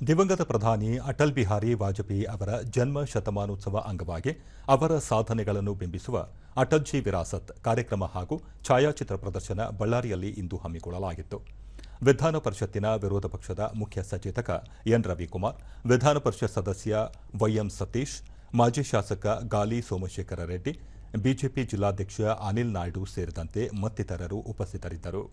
ದಿವಂಗತ ಪ್ರಧಾನಿ ಅಟಲ್ ಬಿಹಾರಿ ವಾಜಪೇಯಿ ಅವರ ಜನ್ಮ ಶತಮಾನೋತ್ಸವ ಅಂಗವಾಗಿ ಅವರ ಸಾಧನೆಗಳನ್ನು ಬಿಂಬಿಸುವ ಅಟಲ್ಜಿ ವಿರಾಸತ್ ಕಾರ್ಯಕ್ರಮ ಹಾಗೂ ಛಾಯಾಚಿತ್ರ ಪ್ರದರ್ಶನ ಬಳ್ಳಾರಿಯಲ್ಲಿ ಇಂದು ಹಮ್ಮಿಕೊಳ್ಳಲಾಗಿತ್ತು. ವಿಧಾನ ಪರಿಷತ್ತಿನ ವಿರೋಧ ಪಕ್ಷದ ಮುಖ್ಯ ಸಚೇತಕ ಎನ್ ರವಿಕುಮಾರ್, ವಿಧಾನ ಪರಿಷತ್ ಸದಸ್ಯ ವೈಎಂ ಸತೀಶ್, ಮಾಜಿ ಶಾಸಕ ಗಾಲಿ ಸೋಮಶೇಖರ ರೆಡ್ಡಿ, ಬಿಜೆಪಿ ಜಿಲ್ಲಾಧ್ಯಕ್ಷ ಅನಿಲ್ ನಾಯ್ಡು ಸೇರಿದಂತೆ ಮತ್ತಿತರರು ಉಪಸ್ಥಿತರಿದ್ದರು.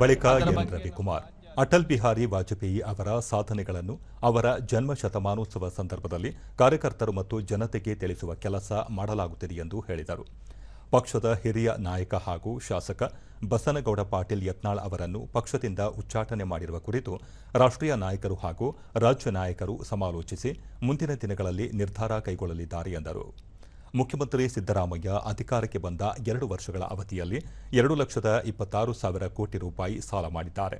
ಬಳಿಕ ಎನ್ ರವಿಕುಮಾರ್ ಅಟಲ್ ಬಿಹಾರಿ ವಾಜಪೇಯಿ ಅವರ ಸಾಧನೆಗಳನ್ನು ಅವರ ಜನ್ಮ ಶತಮಾನೋತ್ಸವ ಸಂದರ್ಭದಲ್ಲಿ ಕಾರ್ಯಕರ್ತರು ಮತ್ತು ಜನತೆಗೆ ತಿಳಿಸುವ ಕೆಲಸ ಮಾಡಲಾಗುತ್ತಿದೆ ಎಂದು ಹೇಳಿದರು. ಪಕ್ಷದ ಹಿರಿಯ ನಾಯಕ ಹಾಗೂ ಶಾಸಕ ಬಸನಗೌಡ ಪಾಟೀಲ್ ಯತ್ನಾಳ್ ಅವರನ್ನು ಪಕ್ಷದಿಂದ ಉಚ್ಚಾಟನೆ ಮಾಡಿರುವ ಕುರಿತು ರಾಷ್ಟ್ರೀಯ ನಾಯಕರು ಹಾಗೂ ರಾಜ್ಯ ನಾಯಕರು ಸಮಾಲೋಚಿಸಿ ಮುಂದಿನ ದಿನಗಳಲ್ಲಿ ನಿರ್ಧಾರ ಕೈಗೊಳ್ಳಲಿದ್ದಾರೆ ಎಂದರು. ಮುಖ್ಯಮಂತ್ರಿ ಸಿದ್ದರಾಮಯ್ಯ ಅಧಿಕಾರಕ್ಕೆ ಬಂದ ಎರಡು ವರ್ಷಗಳ ಅವಧಿಯಲ್ಲಿ ಎರಡು ಲಕ್ಷದ ಇಪ್ಪತ್ತಾರು ಸಾವಿರ ಕೋಟಿ ರೂಪಾಯಿ ಸಾಲ ಮಾಡಿದ್ದಾರೆ.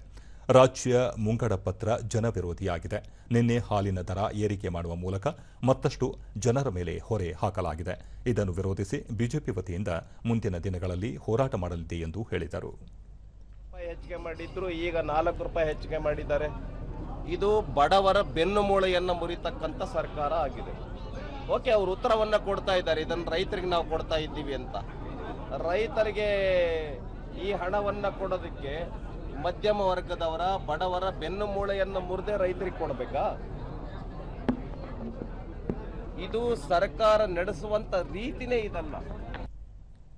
ರಾಜ್ಯ ಮುಂಗಡ ಪತ್ರ ಜನವಿರೋಧಿಯಾಗಿದೆ. ನಿನ್ನೆ ಹಾಲಿನ ದರ ಏರಿಕೆ ಮಾಡುವ ಮೂಲಕ ಮತ್ತಷ್ಟು ಜನರ ಮೇಲೆ ಹೊರೆ ಹಾಕಲಾಗಿದೆ. ಇದನ್ನು ವಿರೋಧಿಸಿ ಬಿಜೆಪಿ ವತಿಯಿಂದ ಮುಂದಿನ ದಿನಗಳಲ್ಲಿ ಹೋರಾಟ ಮಾಡಲಿದೆ ಎಂದು ಹೇಳಿದರು. ರೂಪಾಯಿ ಹೆಚ್ಚಿಗೆ ಮಾಡಿದ್ರು ಈಗ ನಾಲ್ಕು ರೂಪಾಯಿ ಹೆಚ್ಚಿಗೆ ಮಾಡಿದ್ದಾರೆ. ಇದು ಬಡವರ ಬೆನ್ನುಮೂಳೆಯನ್ನು ಮುರಿತಕ್ಕಂಥ ಸರ್ಕಾರ ಆಗಿದೆ. ಓಕೆ, ಅವರು ಉತ್ತರವನ್ನು ಕೊಡ್ತಾ ಇದ್ದಾರೆ. ಇದನ್ನು ರೈತರಿಗೆ ನಾವು ಕೊಡ್ತಾ ಇದ್ದೀವಿ ಅಂತ. ರೈತರಿಗೆ ಈ ಹಣವನ್ನು ಕೊಡೋದಕ್ಕೆ ಮಧ್ಯಮ ವರ್ಗದವರ, ಬಡವರ ಬೆನ್ನು ಮೂಳೆಯನ್ನು ಮುರಿದೇ ರೈತರಿಗೆ ಕೊಡಬೇಕಾ? ಇದು ಸರ್ಕಾರ ನಡೆಸುವಂತ ರೀತಿನೇ ಇದಲ್ಲ.